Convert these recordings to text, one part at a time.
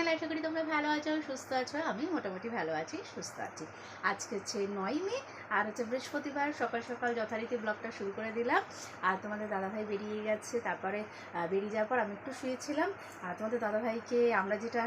Channel আশা করি তোমরা ভালো আছো, সুস্থ আছো, আমি মোটামুটি ভালো আছি, সুস্থ আছি। আজকে হচ্ছে নয় মে, আর হচ্ছে বৃহস্পতিবার, সকাল সকাল যথারীতি ব্লগটা শুরু করে দিলাম। আর তোমাদের দাদাভাই বেরিয়ে গেছে, তারপরে বেরিয়ে যাওয়ার পর আমি একটু শুয়েছিলাম। আর তোমাদের দাদাভাইকে আমরা যেটা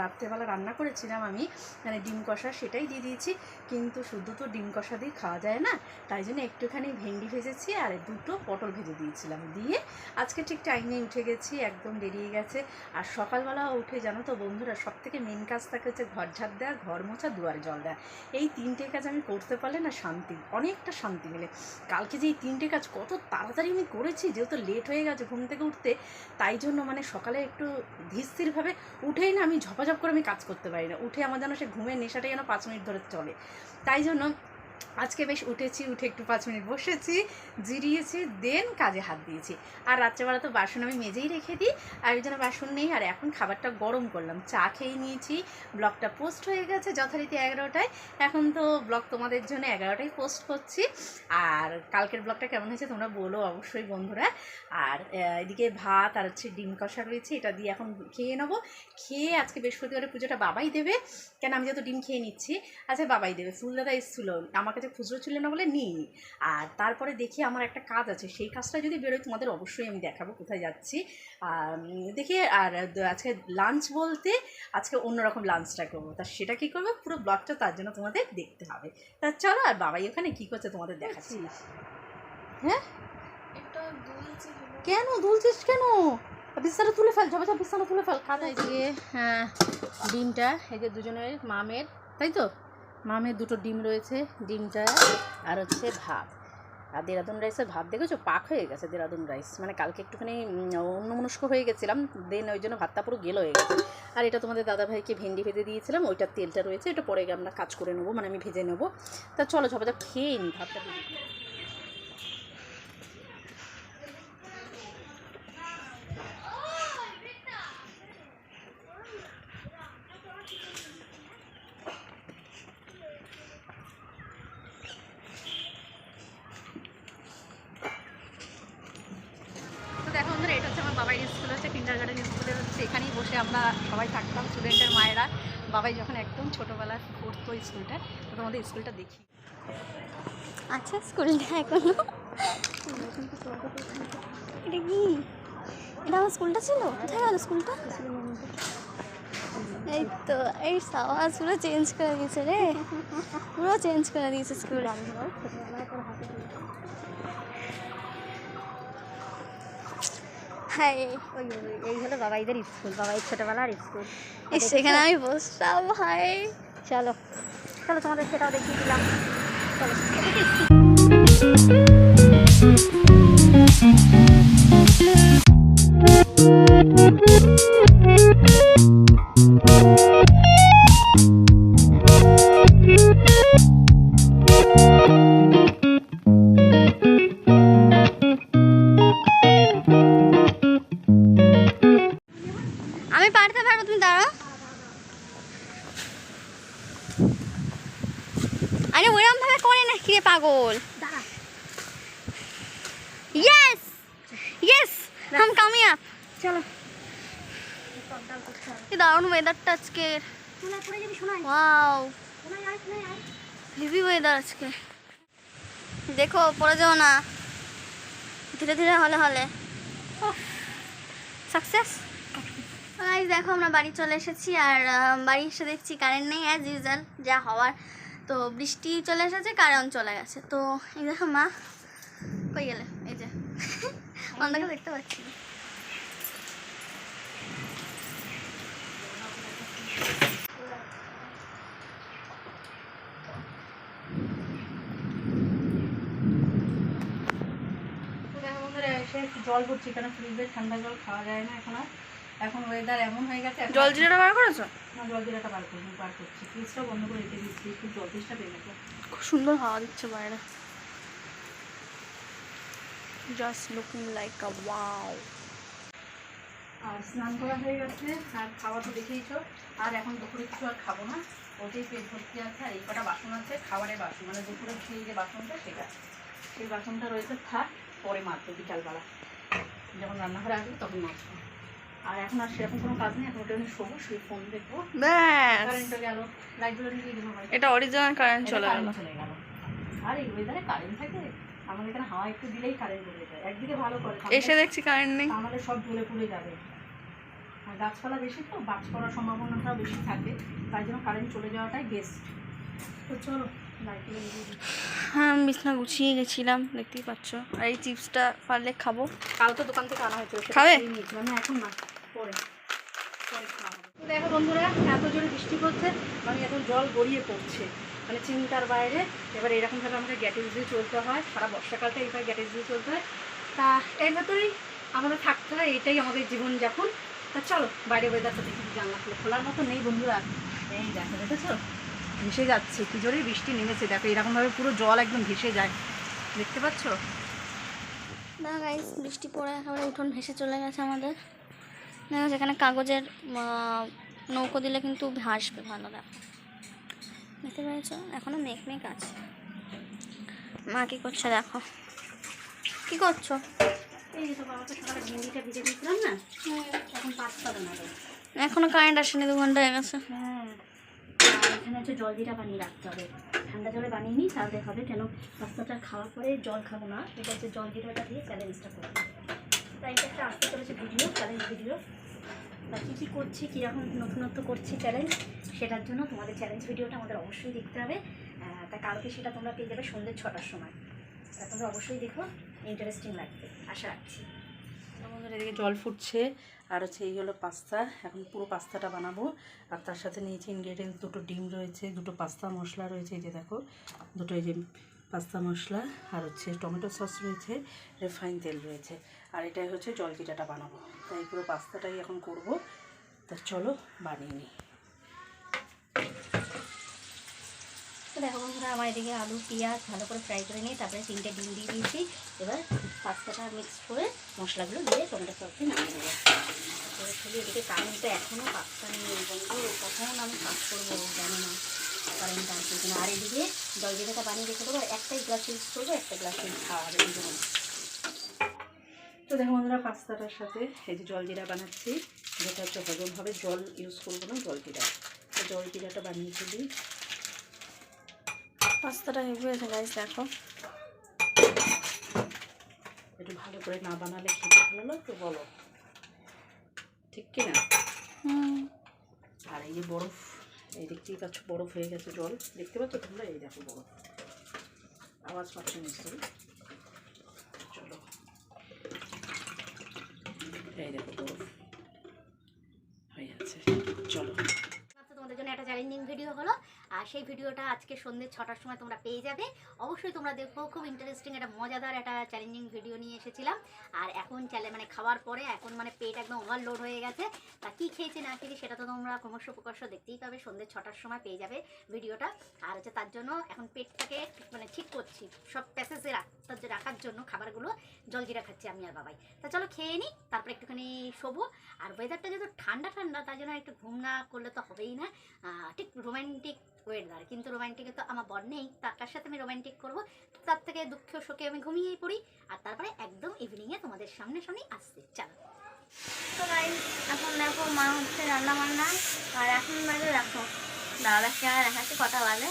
রাত্রেবেলা রান্না করেছিলাম, আমি মানে ডিম কষা সেটাই দিয়ে দিয়েছি। কিন্তু শুধু তো ডিম কষা দিয়ে খাওয়া যায় না, তাই জন্য একটুখানি ভেন্ডি ভেজেছি আর দুটো পটল ভেজে দিয়েছিলাম। দিয়ে আজকে ঠিক টাইমে উঠে গেছি, একদম বেরিয়ে গেছে। আর সকালবেলা উঠে, জানো বন্ধুরা সব থেকে মেন কাজ থাকে হচ্ছে ঘর ঝাড় দেওয়া ঘর মোছা, দুয়ারে জল দেওয়া এই তিনটে কাজ আমি করতে পারলে না শান্তি, অনেকটা শান্তি মিলে। কালকে যে এই তিনটে কাজ কত তাড়াতাড়ি আমি করেছি, যেহেতু লেট হয়ে গেছে ঘুম থেকে উঠতে, তাই জন্য মানে সকালে একটু ধীরস্থিরভাবে উঠেই না আমি ঝপাঝপ করে আমি কাজ করতে পারি না। উঠে আমার যেন সে ঘুমের নেশাটাই যেন পাঁচ মিনিট ধরে চলে। তাই জন্য আজকে বেশ উঠেছি, উঠে একটু পাঁচ মিনিট বসেছি, জিরিয়েছি দেন কাজে হাত দিয়েছি। আর রাত্রেবেলা তো বাসন আমি মেজেই রেখে দিই, আর এই জন্য বাসন নেই, আর এখন খাবারটা গরম করলাম। চা খেয়ে নিয়েছি, ব্লগটা পোস্ট হয়ে গেছে যথারীতি এগারোটায়। এখন তো ব্লগ তোমাদের জন্য এগারোটায় পোস্ট করছি। আর কালকের ব্লগটা কেমন হয়েছে তোমরা বলো অবশ্যই বন্ধুরা। আর এদিকে ভাত আর হচ্ছে ডিম কষা রয়েছে, এটা দিয়ে এখন খেয়ে নেব। খেয়ে আজকে বৃহস্পতিবারের পুজোটা বাবাই দেবে। কেন আমি যত ডিম খেয়ে নিচ্ছি আচ্ছা বাবাই দেবে। ফুলদাদা এসেছিল আমার কাছে খুচরো ছিল না বলে নিই। আর তারপরে দেখি আমার একটা কাজ আছে সেই কাজটা যদি বেরোয় তোমাদের অবশ্যই আমি দেখাবো কোথায় যাচ্ছি। আর দেখি আর আজকে লাঞ্চ বলতে আজকে অন্যরকম লাঞ্চটা করব। তা সেটা কী করব? পুরো ব্লগটা তার জন্য তোমাদের দেখতে হবে। তা চলো আর বাবাই ওখানে কী করছে তোমাদের দেখাচ্ছি। হ্যাঁ? কেন? দুলছিস কেন? বিছানা তুলে ফেল ঝপা ঝপ বিছানা তুলে ফেল খাতা এই যে হ্যাঁ ডিমটা এই যে দুজনের মামের তাই তো? মামের দুটো ডিম রয়েছে ডিমটা আর হচ্ছে ভাত। আর দেরাদুন রাইসের ভাত দেখেছ? পাক হয়ে গেছে দেরাদুন রাইস। মানে কালকে একটুখানি অন্যমনস্ক হয়ে গেছিলাম, দেন ওই জন্য ভাতটা পুরো গেলো হয়ে গেছে। আর এটা তোমাদের দাদাভাইকে ভেন্ডি ভেজে দিয়েছিলাম, ওইটার তেলটা রয়েছে, এটা পরে আমরা কাজ করে নেব মানে আমি ভেজে নেব। তা চলো সবাই খেয়ে নিই ভাতটা ভেজে নিই। তো দেখো বন্ধুরা এটা হচ্ছে আমার বাবাই স্কুল হচ্ছে কিন্ডার গার্ডেন স্কুলের হচ্ছে এখানেই বসে আমরা সবাই থাকতাম স্টুডেন্টের মায়েরা। বাবাই যখন একদম ছোটোবেলায় পড়তো স্কুলটা তো তোমাদের স্কুলটা দেখি। আচ্ছা স্কুলটা এখনও? এটা কি? এটা আমার স্কুলটা ছিল? কোথায় গেল স্কুলটা? এই তো, এই সাওয়াজ পুরো চেঞ্জ করে দিয়েছে রে। পুরো চেঞ্জ করে দিয়েছে স্কুল। হাই এই হলো বাবাইদের স্কুল বাবাই ছোটোবেলার স্কুল। সেখানে আমি বসতাম ভাই। চলো চলো তোমাদের সেটাও দেখিয়ে দিলাম। চলো আমি পারতে পারব তুমি দাঁড়াও। আরে ওরম ভাবে করে না কিরে পাগল। ইয়েস ইয়েস হাম কামিং আপ চলো। কি দারুণ ওয়েদারটা আজকে। ওয়াও হেভি ওয়েদার আজকে। দেখো পড়ে যাও না। ধীরে ধীরে হলে হলে। সাকসেস গাইজ দেখো আমরা বাড়ি চলে এসেছি আর বাড়ি এসে দেখছি কারেন্ট নেই অ্যাজ ইউজাল যা হওয়ার। তো বৃষ্টি চলে এসেছে কারেন্ট চলে গেছে। তো এই দেখো মা কই গেলে? এই যে। অন্ধকে দেখতে পাচ্ছি জল পড়ছি কেন ফ্রিজে ঠান্ডা জল খাওয়া যায় না এখন আর? এখন ওয়েদার এমন হয়ে গেছে জল জিরাটা বার করেছ? না জল জিরাটা বার করব বার করছি। ফ্রিজটাও বন্ধ করে রেখে দিচ্ছি একটু জল তেষ্টা পেয়ে গেছে খুব সুন্দর হাওয়া দিচ্ছে বাইরে just looking like a wow আর স্নান করা হয়ে গেছে আর খাওয়া তো দেখেইছো আর এখন দুপুরে কিছু আর খাব না। ওতেই পেট ভর্তি আছে আর এই কটা বাসন আছে খাবারের বাসন। মানে দুপুরে সেই যে বাসনটা সেটা। সেই বাসনটা রয়েছে থাক পরে মারবো বিকালবেলা। যখন রান্নাঘরে আসবে তখন মারবো। আর এখন আর সেরকম কোনো কাজ নেই এখন ওটা আমি শোবো শুয়ে ফোন দেখব। কারেন্টটা গেল লাইটগুলো নিয়ে দিলাম এটা অরিজিনাল কারেন্ট চলে গেল। চলে গেল। আর এই ওয়েদারে কারেন্ট থাকে আমাদের এখানে হাওয়া একটু দিলেই কারেন্ট চলে যায়। একদিকে ভালো করে এসে দেখছি কারেন্ট নেই। আমাদের সব জ্বলে পুড়ে যাবে। আর গাছপালা বেশি তো বাজ পড়ার সম্ভাবনাটাও বেশি থাকে তাই জন্য কারেন্ট চলে যাওয়াটাই বেস্ট তো চলো। হ্যাঁ আমি বিছনা গুছিয়ে গেছিলাম দেখতেই পাচ্ছ। আর এই চিপসটা পারলে খাব। কালকে দোকান থেকে আনা হয়েছিল খাবে? নিয়েছিলাম। না এখন না। পরে দেখো বন্ধুরা, এত জোরে বৃষ্টি পড়ছে মানে এখন জল গড়িয়ে পড়ছে। মানে চিন্তার বাইরে, এবার এরকমভাবে আমাকে গ্যাটেজ দিয়ে চলতে হয়, সারা বর্ষাকালটা এইভাবে গ্যাটেজ দিয়ে চলতে হয়। তা এর ভেতরেই আমাদের থাকতে হয়, এটাই আমাদের জীবনযাপন। তা চলো, বাইরে ওয়েদারটা দেখি, জানলা খুলে খোলার মতো নেই বন্ধুরা। এই দেখো, দেখেছ? ভেসে যাচ্ছে, কি জোরে বৃষ্টি নেমেছে। দেখো, এরকমভাবে পুরো জল একদম ভেসে যায়। দেখতে পাচ্ছ? না গাইস বৃষ্টি পড়ে, একেবারে উঠোন ভেসে চলে গেছে আমাদের। সেখানে কাগজের নৌকো দিলে কিন্তু ভাসবে ভালো দেখো দেখতে পেয়েছ? এখনও মেঘ মেঘ আছে। মা কি করছে দেখো। কি করছ? এখন কারেন্ট আসেনি দু ঘণ্টা হয়ে গেছে। হ্যাঁ এখানে হচ্ছে জল জিরা বানিয়ে রাখতে হবে। ঠান্ডা জলে বানিয়ে নিই তাহলে হবে কেন পাস্তাটা খাওয়ার পরে জল খাব না। এটা হচ্ছে জল জিরাটা দিয়ে চ্যালেঞ্জটা করব। তাই একটা আসতে চলেছে ভিডিও চ্যালেঞ্জ ভিডিও তা কী কী করছি কীরকম নতুনত্ব করছি চ্যালেঞ্জ সেটার জন্য তোমাদের চ্যালেঞ্জ ভিডিওটা আমাদের অবশ্যই দেখতে হবে। তা কালকে সেটা তোমরা পেয়ে যাবে সন্ধ্যে ছটার সময়। তা তোমরা অবশ্যই দেখো ইন্টারেস্টিং লাগবে, আশা রাখছি। এদিকে জল ফুটছে, আর হচ্ছে এই হলো পাস্তা। এখন পুরো পাস্তাটা বানাবো, আর তার সাথে নিয়েছি ইনগ্রেডিয়েন্টস দুটো ডিম রয়েছে, দুটো পাস্তা মশলা রয়েছে, এই যে দেখো, দুটো এই যে পাস্তা মশলা, আর হচ্ছে টমেটো সস রয়েছে রিফাইন তেল রয়েছে। আর এটাই হচ্ছে জলজিরাটা বানাবো। তাই পুরো পাস্তাটাই এখন করব। তা চলো বানিয়ে নিই। দেখো বন্ধুরা, আমার এদিকে আলু, পেঁয়াজ ভালো করে ফ্রাই করে নিয়ে তারপরে তিনটে ডিম দিয়ে দিয়েছি। এবার পাস্তাটা মিক্স করে মশলাগুলো দিয়ে টমেটো সস নামিয়ে দেবো তারপরে শুধু এদিকে কারেন্টটা এখনও পাস্তা নিয়ে বন্ধু কখন আমি কাজ করব, জানি না কারেন্ট আর এদিকে জল জিরাটা বানিয়ে রেখে দেবো একটাই গ্লাস ইউজ করব, একটা গ্লাস ইউজ খাওয়া হবে তো দেখো বন্ধুরা পাস্তাটার সাথে এই যে জল জিরা বানাচ্ছি। যেটা হচ্ছে হজম হবে জল ইউজ করব না জল জিরা। তো জল জিরাটা বানিয়ে ফেলি। পাস্তাটা হেভি হয়েছে গাইস দেখো। একটু ভালো করে না বানালে খেতে ভালো তো বলো। ঠিক কি না? আর এই যে বরফ এই দেখতেই পাচ্ছ বরফ হয়ে গেছে জল। দেখতে পাচ্ছ তোমরা? এই দেখো বরফ। আওয়াজ পাচ্ছ নিশ্চয়ই। এই দেখো বরফ হয়ে যাচ্ছে চলো তোমাদের জন্য একটা চ্যালেঞ্জিং ভিডিও হলো। আর সেই ভিডিওটা আজকে সন্ধ্যে ছটার সময় তোমরা পেয়ে যাবে। অবশ্যই তোমরা দেখো, খুব ইন্টারেস্টিং একটা, মজাদার একটা চ্যালেঞ্জিং ভিডিও নিয়ে এসেছিলাম। আর এখন চ্যালে মানে খাওয়ার পরে এখন মানে পেট একদম ওভারলোড হয়ে গেছে। তা কী খেয়েছি, না খেয়েছি সেটা তো তোমরা ক্রমশ প্রকাশ্য দেখতেই পাবে। সন্ধ্যে ছটার সময় পেয়ে যাবে ভিডিওটা। আর হচ্ছে তার জন্য এখন পেটটাকে মানে ঠিক করছি, সব প্যাসেজে রাখার জন্য খাবারগুলো জলজিরা খাচ্ছি আমি আর বাবাই। তা চলো খেয়ে নিই তারপরে একটুখানি শোবো। আর ওয়েদারটা যেহেতু ঠান্ডা ঠান্ডা, তার জন্য একটু ঘুম না করলে তো হবেই না। ঠিক রোমান্টিক ওয়েদার কিন্তু রোমান্টিকে তো আমার বর নেই তার কার সাথে আমি রোমান্টিক করব? তার থেকে দুঃখ শোকে আমি ঘুমিয়েই পড়ি আর তারপরে একদম ইভিনিংয়ে তোমাদের সামনে সামনেই আসছে। চলো। তো গাইস এখন দেখো মা হচ্ছে রান্না বান্না আর এখন বাজে দেখো দাদাকে আর দেখাচ্ছি কটা বাজে?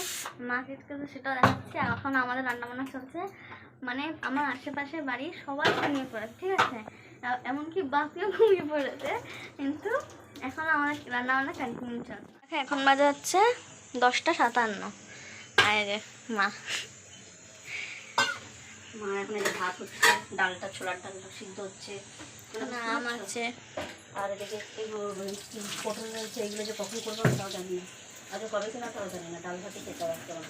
মা কিন্তু সেটাও দেখাচ্ছি আর এখন আমাদের রান্না বান্না চলছে। মানে আমার আশেপাশে বাড়ির সবাই ঘুমিয়ে পড়েছে ঠিক আছে? এমনকি বাপিও ঘুমিয়ে পড়েছে কিন্তু এখন আমাদের রান্না বান্না কন্টিনিউ চলছে। এখন বাজে হচ্ছে দশটা সাতান্ন। আর মা। মা এখন এই ভাত হচ্ছে ডালটা ছোলার ডালটা সিদ্ধ হচ্ছে। নাম আছে আর এদিকে এগুলো পটল রয়েছে এগুলো যে কখন করব আমি তাও জানি না। কবে কিনা তাও জানি না ডাল ভাতে খেতে হবে কেমন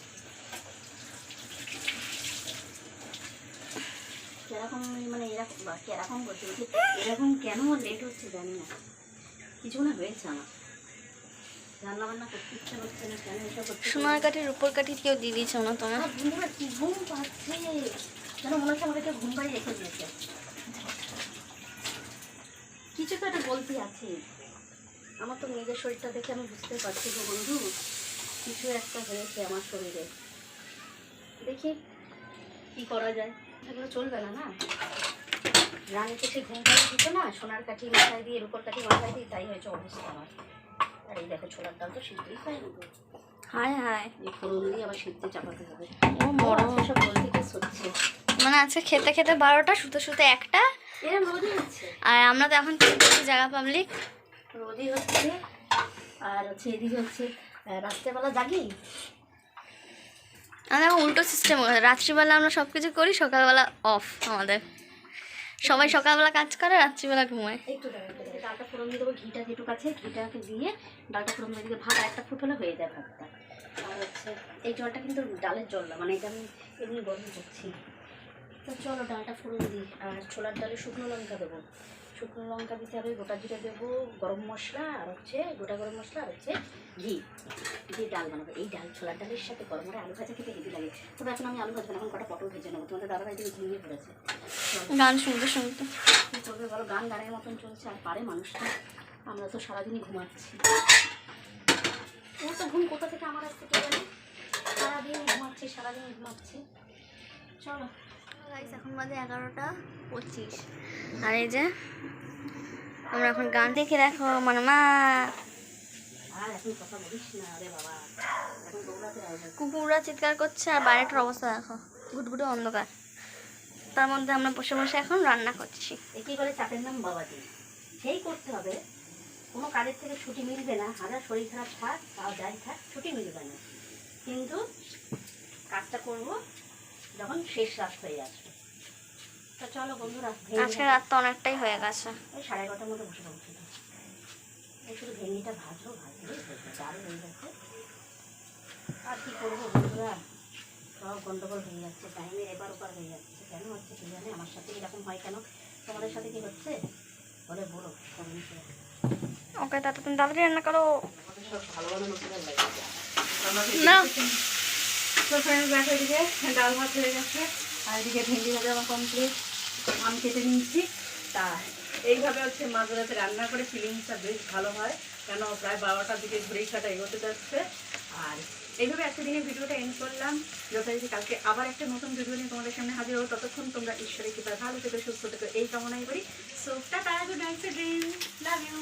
কেরকম মানে এরকম বা কেরকম বলতে বলছি এরকম কেন লেট হচ্ছে জানি না। কিছু না হয়েছে আমার। সোনার কাঠির উপর কাঠি কেউ দিয়ে দিয়েছে না তোমার? কি ঘুম পাচ্ছে যেন মনে হচ্ছে আমাদেরকে ঘুম পাড়িয়ে রেখে দিয়েছে। কিছু তো একটা বলতে আছে। আমার তো নিজের শরীরটা দেখে আমি বুঝতে পারছি গো বন্ধু। কিছু একটা হয়েছে আমার শরীরে। দেখি কি করা যায়। এগুলো চলবে না না? রানীকে সেই ঘুম পাড়ি দিত না সোনার কাঠি মাথায় দিয়ে রূপর কাঠি মাথায় দিই তাই হয়েছে অবস্থা আমার। আর এই দেখো ছোলার ডাল তো সিদ্ধই খাই হায় হায়। এই ফোড়ন দিয়ে আবার সিদ্ধে চাপাতে হবে। ও সব পলিটিক্স হচ্ছে মানে আজকে খেতে খেতে বারোটা শুতে শুতে একটা। আর আমরা তো এখন জায়গা পাবলিক রোজই হচ্ছে আর হচ্ছে এদিকে হচ্ছে রাত্রেবেলা জাগি? আমাদের এখন উল্টো সিস্টেম রাত্রিবেলা আমরা সব কিছু করি সকালবেলা অফ আমাদের। সবাই সকালবেলা কাজ করে, রাত্রিবেলা ঘুমায়। একটু। ডালটা ফোড়ন দিয়ে দেবো, ঘিটা যেটুকু আছে, ঘিটাকে দিয়ে ডালটা ফোড়ন দিয়ে ভাত একটা ফুট হলে হয়ে যায় ভাতটা। আর হচ্ছে, এই জলটা কিন্তু ডালের জল না মানে এটা আমি এমনি গরম করছি। তো চলো ডালটা ফোড়ন দিই, আর ছোলার ডালে শুকনো লঙ্কা দেবো। শুকনো লঙ্কা দিতে হবে গোটা জিরে দেবো গরম মশলা আর হচ্ছে গোটা গরম মশলা আর হচ্ছে ঘি। দিয়ে ডাল বানাবো। এই ডাল ছোলার ডালের সাথে গরম করে আলু ভাজা খেতে হেভি লাগে। তবে এখন আমি আলু ভাজবো না এখন কটা পটল ভেজে নেব। তোমাদের দাদাভাই দিকে ঘুমিয়ে পড়েছে গান শুনতে শুনতে কি করবে বলো গান গানের মতন চলছে আর পারে মানুষটা। আমরা তো সারাদিনই ঘুমাচ্ছি। ও তো ঘুম কোথা থেকে আমার আসতে কে জানে? সারাদিন ঘুমাচ্ছি সারাদিন ঘুমাচ্ছি। চলো। এখন এগারোটা পঁচিশ। আর এই যে, আমরা এখন গান দেখে দেখো মানে মা। কুকুররা চিৎকার করছে আর বাইরেটার অবস্থা দেখো গুটগুটে অন্ধকার। তার মধ্যে আমরা বসে বসে এখন রান্না করছি। একই করে চাপের নাম বাবাজি। সেই করতে হবে, কোনো কাজের থেকে ছুটি মিলবে না, হাজার শরীর খারাপ থাক, তাও যাই থাক, ছুটি মিলবে না। কিন্তু কাজটা করব যখন শেষ রাত হয়ে আসবে। তো চলো বন্ধুরা আজকে রাত তো অনেকটাই হয়ে গেছে। ওই সাড়ে এগারোটার মধ্যে বসে পড়ছিল এই শুধু ভেন্ডিটা ভাজলো ভাজলে দারুণ হয়ে গেছে। আর কি করব বন্ধুরা? সব গন্ডগোল হয়ে যাচ্ছে টাইমের এবার ওপার হয়ে যাচ্ছে। কেন হচ্ছে কি জানে? আমার সাথে এরকম হয় কেন? তোমাদের সাথে কি হচ্ছে? বলে বলো ওকে তা তুমি তাড়াতাড়ি রান্না করো। ভালো ভালো না। ডাল ভাত হয়ে গেছে, আর এদিকে ভেন্ডি ভাজা আমার কমপ্লিট আম কেটে নিয়েছি। তা, এইভাবে হচ্ছে মাঝ রাতে রান্না করে ফিলিংসটা বেশ ভালো হয়, কেন প্রায় বারোটার দিকে ঘুরেই কাটা এগোতে যাচ্ছে। আর এইভাবে একটা দিনের ভিডিওটা এন্ড করলাম। যথারীতি কালকে আবার একটা নতুন ভিডিও নিয়ে তোমাদের সামনে হাজির হব। ততক্ষণ তোমরা ঈশ্বরের কৃপায় ভালো থেকে, সুস্থ থেকে, এই কামনাই করি। So tata good night love you